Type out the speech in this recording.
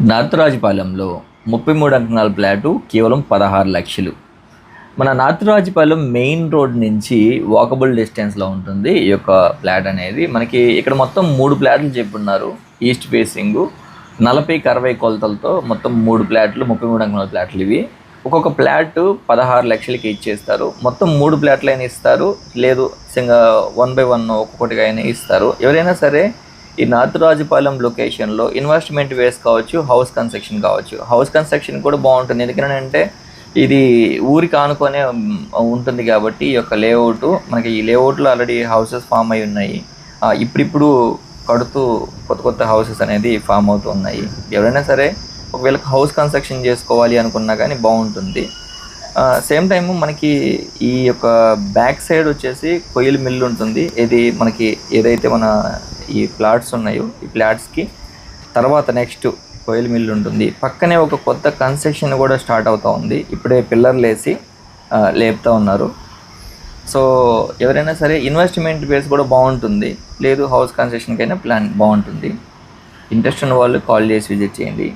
నార్తరాజుపాలెంలో ముప్పై మూడు అంకణాల ప్లాటు కేవలం పదహారు లక్షలు. మన నార్తరాజుపాలెం మెయిన్ రోడ్ నుంచి వాకబుల్ డిస్టెన్స్లో ఉంటుంది ఈ యొక్క ప్లాట్ అనేది. మనకి ఇక్కడ మొత్తం మూడు ప్లాట్లు చెప్పున్నారు. ఈస్ట్ ఫేసింగ్ నలభైకి అరవై కొలతలతో మొత్తం మూడు ప్లాట్లు ముప్పై మూడు అంకణాల ప్లాట్లు ఇవి. ఒక్కొక్క ప్లాట్ పదహారు లక్షలకి ఇచ్చేస్తారు. మొత్తం మూడు ప్లాట్లు అయినా ఇస్తారు. లేదు సింగ వన్ బై వన్ ఒక్కొక్కటిగా అయినా ఇస్తారు. ఎవరైనా సరే ఈ నాతురాజుపాలెం లొకేషన్లో ఇన్వెస్ట్మెంట్ వేసుకోవచ్చు హౌస్ కన్స్ట్రక్షన్ కావచ్చు. హౌస్ కన్స్ట్రక్షన్ కూడా బాగుంటుంది. ఎందుకంటే ఇది ఊరికి ఆనుకొనే ఉంటుంది కాబట్టి ఈ యొక్క లేఅవుట్ మనకి ఈ లేఅవుట్లో ఆల్రెడీ హౌసెస్ ఫామ్ అయి ఉన్నాయి. ఇప్పుడిప్పుడు కడుతూ కొత్త కొత్త హౌసెస్ అనేది ఫామ్ అవుతూ ఉన్నాయి. ఎవరైనా సరే ఒకవేళ హౌస్ కన్స్ట్రక్షన్ చేసుకోవాలి అనుకున్నా కానీ బాగుంటుంది. సేమ్ టైము మనకి ఈ యొక్క బ్యాక్ సైడ్ వచ్చేసి కొయ్యల మిల్లు ఉంటుంది ఇది మనకి ఏదైతే మన ఈ ప్లాట్స్ ఉన్నాయో. ఈ ప్లాట్స్కి తర్వాత నెక్స్ట్ కోయిల్ మిల్ ఉంటుంది. పక్కనే ఒక కొత్త కన్స్ట్రక్షన్ కూడా స్టార్ట్ అవుతూ ఉంది. ఇప్పుడే పిల్లర్లు వేసి లేపుతూ ఉన్నారు. సో ఎవరైనా సరే ఇన్వెస్ట్మెంట్ బేస్ కూడా బాగుంటుంది. లేదు హౌస్ కన్స్ట్రక్షన్కైనా ప్లాన్ బాగుంటుంది. ఇంట్రెస్ట్ ఉన్న వాళ్ళు కాల్ చేసి విజిట్ చేయండి.